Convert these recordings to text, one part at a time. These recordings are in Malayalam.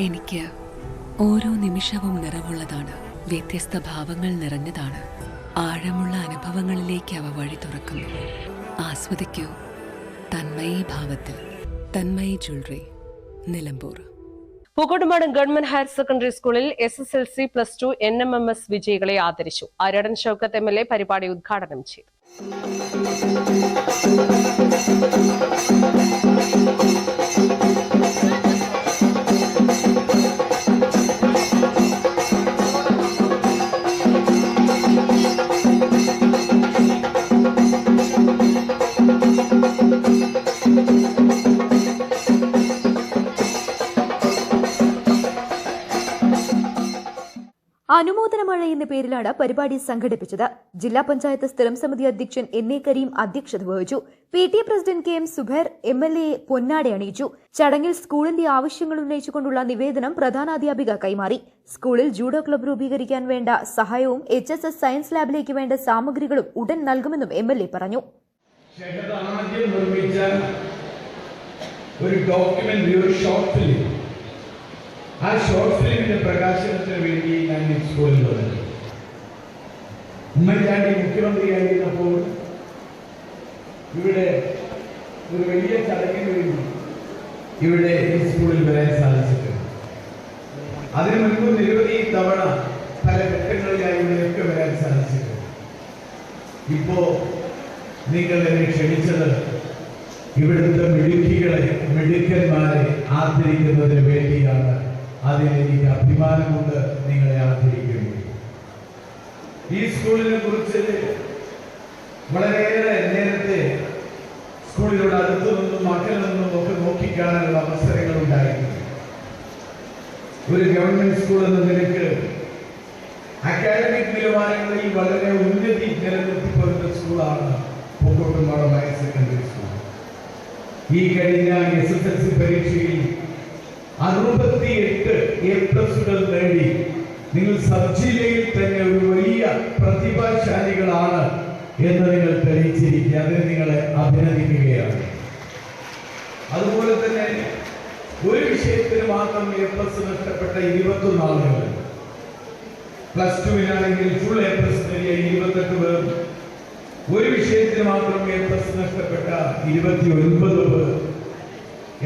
എനിക്ക് ഓരോ നിമിഷവും നിറവുള്ളതാണ്. വ്യത്യസ്ത ഭാവങ്ങൾ നിറഞ്ഞതാണ്. ആഴമുള്ള അനുഭവങ്ങളിലേക്ക് അവ വഴി തുറക്കുന്നു. ആസ്വദിക്കൂ. തന്മയി ഭാവത്തിൽ. Thanmayi jewellery. Nilambur. Pookkottumpadam government higher secondary സ്കൂളിൽ S S L C plus two N M M S വിജയികളെ ആദരിച്ചു. Aradan Shoukath M L A പരിപാടി ഉദ്ഘാടനം ചെയ്തു. അനുമോദന മഴ എന്ന പേരിലാണ് പരിപാടി സംഘടിപ്പിച്ചത്. ജില്ലാ പഞ്ചായത്ത് സ്ഥിരം സമിതി അധ്യക്ഷൻ എൻ എ കരീം അധ്യക്ഷത വഹിച്ചു. P T A president K M Subair M L A പൊന്നാടെ അണിയിച്ചു. ചടങ്ങിൽ സ്കൂളിന്റെ ആവശ്യങ്ങൾ ഉന്നയിച്ചുകൊണ്ടുള്ള നിവേദനം പ്രധാനാധ്യാപിക കൈമാറി. സ്കൂളിൽ ജൂഡോ ക്ലബ്ബ് രൂപീകരിക്കാൻ വേണ്ട സഹായവും എച്ച് എസ് എസ് സയൻസ് ലാബിലേക്ക് വേണ്ട സാമഗ്രികളും ഉടൻ നൽകുമെന്നും എം എൽ എ പറഞ്ഞു. ഒരു ഒരു ഷോർട്ട് ഫിലിം ആ ഷോർട്ട് ഫിലിമിന്റെ പ്രകാശനത്തിന് വേണ്ടി ഞാൻ സ്കൂളിൽ വന്നു ഉമ്മൻചാണ്ടി മുഖ്യമന്ത്രിയായിരുന്നപ്പോൾ ഇവിടെ ഒരു വലിയ ചടങ്ങിന് വേണ്ടി ഇവിടെ ഈ സ്കൂളിൽ വരാൻ സാധിച്ചിട്ടുണ്ട്. അതിനു മുൻപ് നിരവധി തവണ പല ഘട്ടങ്ങളിലായി ഇവിടെയൊക്കെ വരാൻ സാധിച്ചിട്ടുണ്ട്. ഇപ്പോ നിങ്ങൾ എന്നെ ക്ഷണിച്ചത് ഇവിടുത്തെ മിടുക്കികളെ മിടുക്കന്മാരെ ആദരിക്കുന്നതിന് വേണ്ടിയാണ്. അതിൽ എനിക്ക് അഭിമാനമുണ്ട് നിങ്ങളെ ആദരിക്കുന്നു. ഈ സ്കൂളിനെ കുറിച്ച് വളരെയേറെ നേരത്തെ സ്കൂളിലൂടെ അടുത്തു നിന്നും മക്കളിൽ നിന്നും ഒക്കെ നോക്കിക്കാണാനുള്ള അവസരങ്ങൾ ഉണ്ടായിരുന്നു. ഒരു ഗവൺമെന്റ് സ്കൂൾ എന്ന നിലയ്ക്ക് അക്കാഡമിക് നിലവാരങ്ങളിൽ വളരെ ഉന്നതി നിലനിർത്തിപ്പോരുന്ന സ്കൂളാണ് പൂക്കോട്ടുംപാടം ഹയർ സെക്കൻഡറി സ്കൂൾ. ഈ കഴിഞ്ഞ എസ് എസ് എൽ സി പരീക്ഷയിൽ അറുപത്തിയെട്ട് എ പ്ലസുകൾ നേടി. നിങ്ങൾ സബ് ജില്ലയിൽ തന്നെ ഒരു വലിയ പ്രതിഭാശാലികളാണ് എന്ന് നിങ്ങൾ തെളിയിച്ചിരിക്കുക. അതിന് നിങ്ങളെ അഭിനന്ദിക്കുകയാണ്. അതുപോലെ തന്നെ ഒരു വിഷയത്തിന് മാത്രം എ പ്ലസ് നഷ്ടപ്പെട്ട ഇരുപത്തൊന്ന് ആളുകൾ. പ്ലസ് ടുവിനാണെങ്കിൽ ഫുൾ എ പ്ലസ് നേടിയ ഇരുപത്തെട്ട് പേർ. ഒരു വിഷയത്തിന് മാത്രം എ പ്ലസ് നഷ്ടപ്പെട്ട ഇരുപത്തി ഒൻപത് പേർ.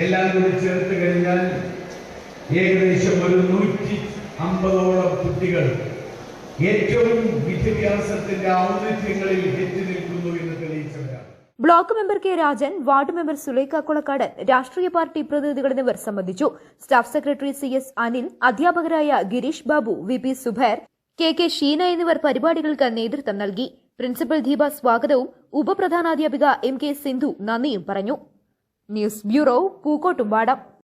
എല്ലാം കൂടി ചേർത്ത് കഴിഞ്ഞാൽ ഏകദേശം ഒരു നൂറ്റി അമ്പതോളം കുട്ടികൾ ഏറ്റവും വിദ്യാഭ്യാസത്തിന്റെ ഔന്നിത്യങ്ങളിൽ എത്തി നിൽക്കുന്നു എന്ന് തെളിയിച്ചവരാണ്. Block member K Rajan ward member Sulaikha Kolakkadan രാഷ്ട്രീയ പാർട്ടി പ്രതിനിധികൾ എന്നിവർ സംബന്ധിച്ചു. Staff secretary C S Anil അധ്യാപകരായ Girish Babu V P Subair K K Sheena എന്നിവർ പരിപാടികൾക്ക് നേതൃത്വം നൽകി. പ്രിൻസിപ്പൽ ദീപ സ്വാഗതവും ഉപപ്രധാനാധ്യാപിക എം കെ സിന്ധു നന്ദിയും പറഞ്ഞു. News bureau Pookkottumpadam.